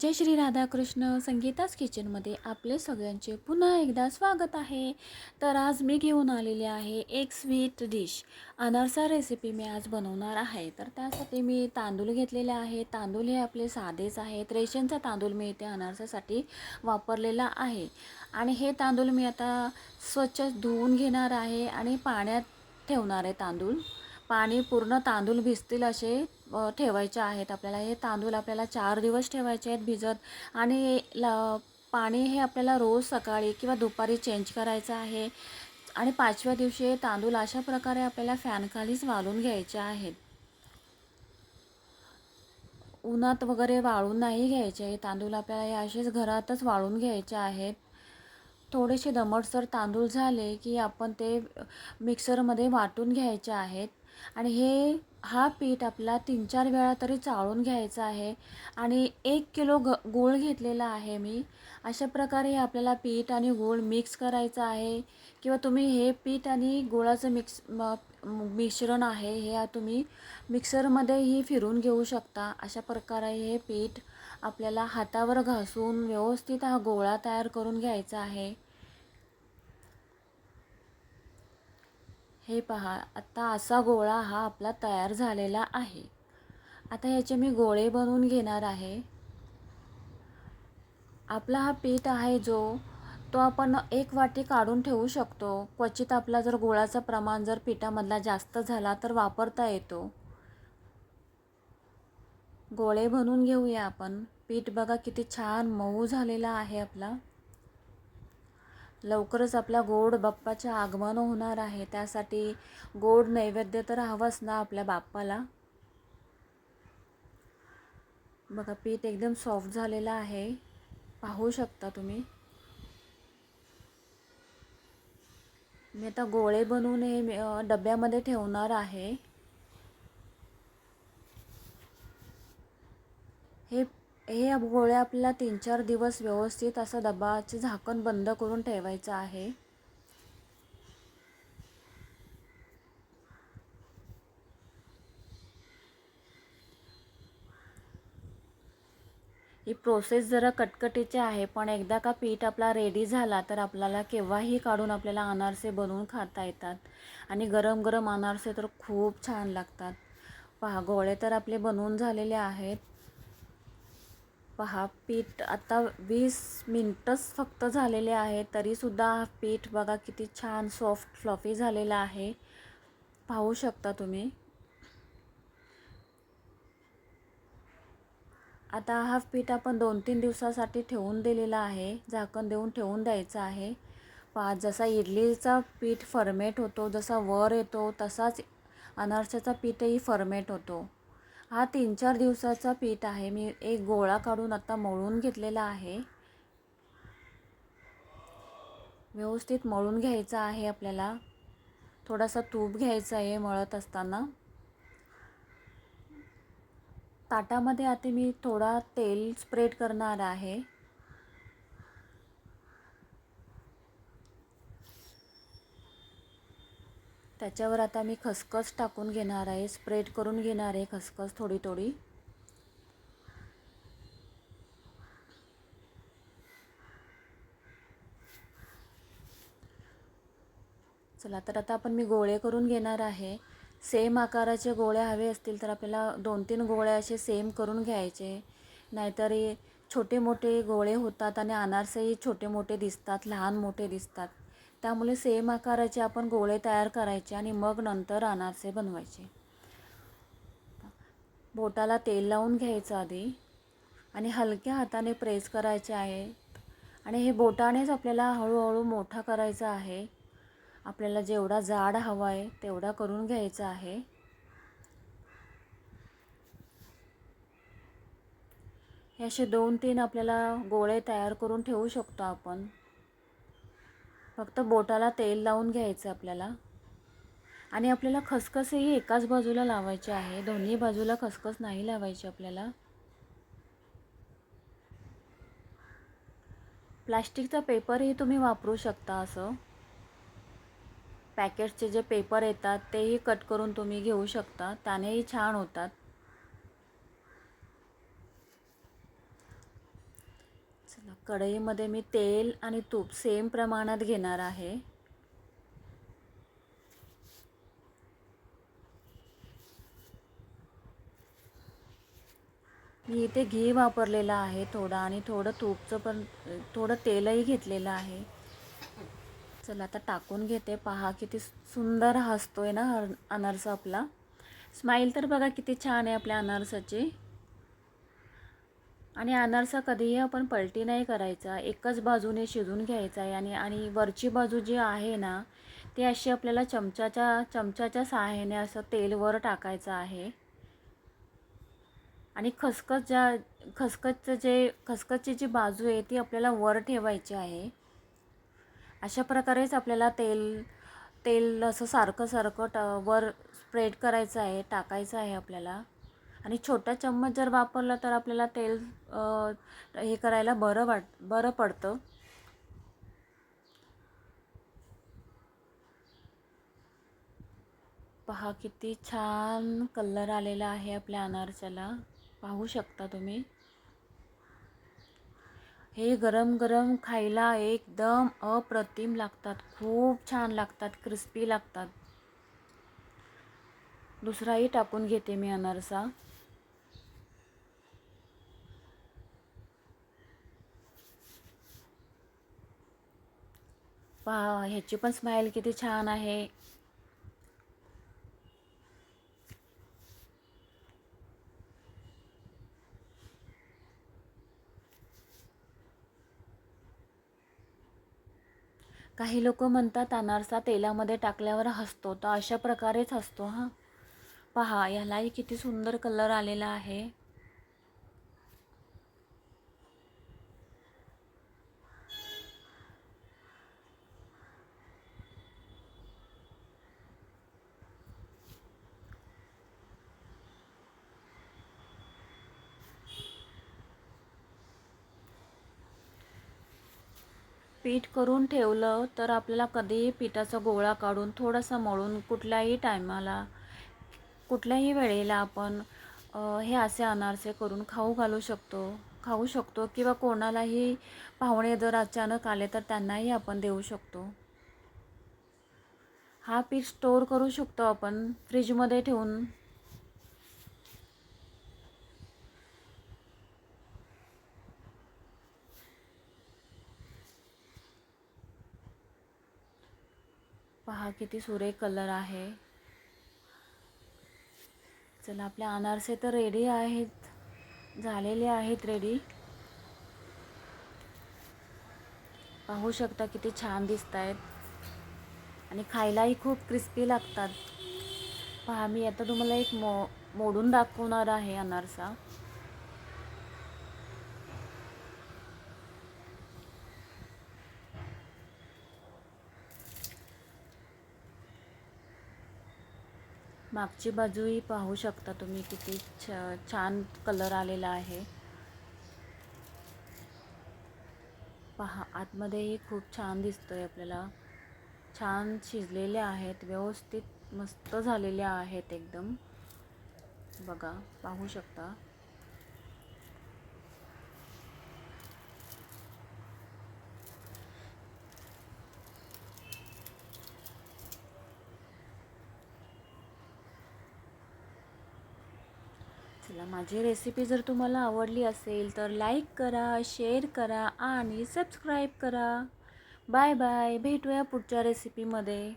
जय श्री राधाकृष्ण संगीताच किचनमध्ये आपले सगळ्यांचे पुन्हा एकदा स्वागत आहे. तर आज मी घेऊन आलेले आहे एक स्वीट डिश अनारसा रेसिपी मी आज बनवणार आहे. तर त्यासाठी मी तांदूळ घेतलेले आहे. तांदूळ हे आपले साधेच आहेत. रेशनचा तांदूळ मी इथे अनारसासाठी वापरलेला आहे. आणि हे तांदूळ मी आता स्वच्छ धुवून घेणार आहे आणि पाण्यात ठेवणार आहे तांदूळ. पाणी पूर्ण तांदूळ भिजतील असे ठेवायच्या ठेवायचे आहेत. आपल्याला हे तांदूळ आपल्याला चार दिवस ठेवायचे आहेत भिजत. आणि ल पाणी हे आपल्याला रोज सकाळी किंवा दुपारी चेंज करायचं आहे. आणि पाचव्या दिवशी तांदूळ अशा प्रकारे आपल्याला फॅनखालीच वाळून घ्यायचे आहेत. उन्हात वगैरे वाळून नाही घ्यायचे आहे तांदूळ आपल्याला हे असेच घरातच वाळून घ्यायचे आहेत. थोडेसे दमटसर तांदूळ झाले की आपण ते मिक्सरमध्ये वाटून घ्यायचे आहेत. आणि हे हा पीठ आपला तीन चार वेळा तरी चाळून घ्यायचा आहे. आणि एक किलो ग गूळ घेतलेला आहे मी. अशा प्रकारे आपल्याला पीठ आणि गूळ मिक्स करायचं आहे. किंवा तुम्ही हे पीठ आणि गुळाचं मिक्स म मिश्रण आहे हे तुम्ही मिक्सरमध्येही फिरून घेऊ शकता. अशा प्रकारे हे पीठ आपल्याला हातावर घासून व्यवस्थित हा गोळा तयार करून घ्यायचा आहे. हे पहा आत्ता असा गोळा हा आपला तयार झालेला आहे. आता ह्याचे मी गोळे बनवून घेणार आहे. आपला हा पीठ आहे जो तो आपण एक वाटी काढून ठेवू शकतो. क्वचित आपला जर गोळाचं प्रमाण जर पिठामधला जास्त झाला तर वापरता येतो. गोळे बनवून घेऊया आपण. पीठ बघा किती छान मऊ झालेला आहे आपला. लवकरच आपल्या गोड बाप्पाच्या आगमन होणार आहे. त्यासाठी गोड नैवेद्य तर हवंच ना आपल्या बाप्पाला. बघा पीठ एकदम सॉफ्ट झालेलं आहे. पाहू शकता तुम्ही. मी आता गोळे बनवून हे डब्यामध्ये ठेवणार आहे. हे हे गोळे आपल्याला तीन चार दिवस व्यवस्थित असं डबाचे झाकण बंद करून ठेवायचं आहे. ही प्रोसेस जरा कटकटीची आहे पण एकदा का पीठ आपला रेडी झाला तर आपल्याला केव्हाही काढून आपल्याला अनारसे बनवून खाता येतात. आणि गरम गरम अनारसे तर खूप छान लागतात. पहा गोळे तर आपले बनवून झालेले आहेत. पहा पीठ आता वीस मिनटंच फक्त झालेले आहे तरीसुद्धा हा पीठ बघा किती छान सॉफ्ट फ्लॉफी झालेला आहे. पाहू शकता तुम्ही. आता हा पीठ आपण दोन तीन दिवसासाठी ठेवून दिलेला आहे झाकण देऊन ठेवून द्यायचं आहे. पहा जसा इडलीचा पीठ फर्मेट होतो जसा वर येतो तसाच अनारशाचा पीठही फर्मेट होतो. हा तीन चार दिवसाचा पीठ आहे. मी एक गोळा काढून आता मळून घेतलेला आहे. व्यवस्थित मळून घ्यायचा आहे आपल्याला. थोडासा तूप घ्यायचा आहे मळत असताना. ताटामध्ये आता मी थोडा तेल स्प्रेड करणार आहे. त्याच्यावर आता मी खसखस टाकून घेणार आहे. स्प्रेड करून घेणार आहे खसखस थोडी थोडी चला तर आता आपण मी गोळे करून घेणार आहे. सेम आकाराचे गोळे हवे असतील तर आपल्याला दोन तीन गोळे असे सेम करून घ्यायचे. नाहीतर छोटे मोठे गोळे होतात आणि अनारसेही छोटे मोठे दिसतात लहान मोठे दिसतात. त्यामुळे सेम आकाराचे आपण गोळे तयार करायचे आणि मग नंतर अनारसे बनवायचे. बोटाला तेल लावून घ्यायचं आधी आणि हलक्या हाताने प्रेस करायचे आहे. आणि हे बोटानेच आपल्याला हळूहळू मोठा करायचा आहे. आपल्याला जेवढा जाड हवा आहे तेवढा करून घ्यायचा आहे. हे असे दोन तीन आपल्याला गोळे तयार करून ठेवू शकतो आपण. फक्त बोटाला तेल लावून घ्यायचं आपल्याला. आणि आपल्याला खसखसही एकाच बाजूला लावायची आहे. दोन्ही बाजूला खसखस नाही लावायची आपल्याला. प्लास्टिकचा पेपरही तुम्ही वापरू शकता असं. पॅकेटचे जे पेपर येतात तेही कट करून तुम्ही घेऊ शकता. त्यानेही छान होतात चला कढईमध्ये मी तेल आणि तूप सेम प्रमाणात घेणार आहे. मी इथे घी वापरलेलं आहे थोडं आणि थोडं तूपचं पण थोडं तेलही घेतलेलं आहे. चला आता टाकून घेते. पहा किती सुंदर हसतोय ना अनारसा आपला. स्माईल तर बघा किती छान आहे आपल्या अनारसाची. आणि अनारसा कधीही आपण पलटी नाही करायचा. एकच बाजूने शिजून घ्यायचा आहे आणि आणि वरची बाजू जी आहे ना ती अशी आपल्याला चमच्याच्या चमच्याच्या सहाय्याने असं तेल वर टाकायचं आहे. आणि खसखस ज्या खसखसचं जे खसखसची जी बाजू आहे ती आपल्याला वर ठेवायची आहे. अशा प्रकारेच आपल्याला तेल तेल असं सारखं सारखं ट वर स्प्रेड करायचं आहे टाकायचं आहे आपल्याला. आणि छोटा चम्मच जर वापरला तर आपल्याला तेल हे करायला बरं वाट बरं पडतं. पहा किती छान कलर आलेला आहे आपल्या अनारच्याला पाहू शकता तुम्ही. हे गरम गरम खायला एकदम अप्रतिम लागतात. खूप छान लागतात क्रिस्पी लागतात. दुसराही टाकून घेते मी अनारसा. पहा ह्याची पण स्माईल किती छान आहे. काही लोक म्हणतात अनारसा तेलामध्ये टाकल्यावर हसतो. तर अशा प्रकारेच हसतो हां. पहा यालाही किती सुंदर कलर आलेला आहे. पीठ करून ठेवलं तर आपल्याला कधीही पिठाचा गोळा काढून थोडासा मळून कुठल्याही टायमाला कुठल्याही वेळेला आपण हे असे अनारसे करून खाऊ घालू शकतो खाऊ शकतो किंवा कोणालाही पाहुणे जर अचानक आले तर त्यांनाही आपण देऊ शकतो. हा पीठ स्टोअर करू शकतो आपण फ्रीजमध्ये ठेवून. पहा किती सुरेख कलर आहे. चला आपले अनारसे तर रेडी आहेत. झालेले आहेत रेडी पाहू शकता किती छान दिसत आहेत आणि खायलाही खूप क्रिस्पी लागतात. पहा मी आता तुम्हाला एक मो मोडून दाखवणार आहे अनारसा. मागची बाजूही पाहू शकता तुम्ही किती छ छान कलर आलेला आहे. पहा आतमध्येही खूप छान दिसतोय आपल्याला. छान शिजलेले आहेत व्यवस्थित मस्त झालेले आहेत एकदम. बघा पाहू शकता. चला माझी रेसिपी जर तुम्हाला आवडली असेल तर लाईक करा शेअर करा आणि सबस्क्राईब करा. बाय बाय भेटूया पुढच्या रेसिपीमध्ये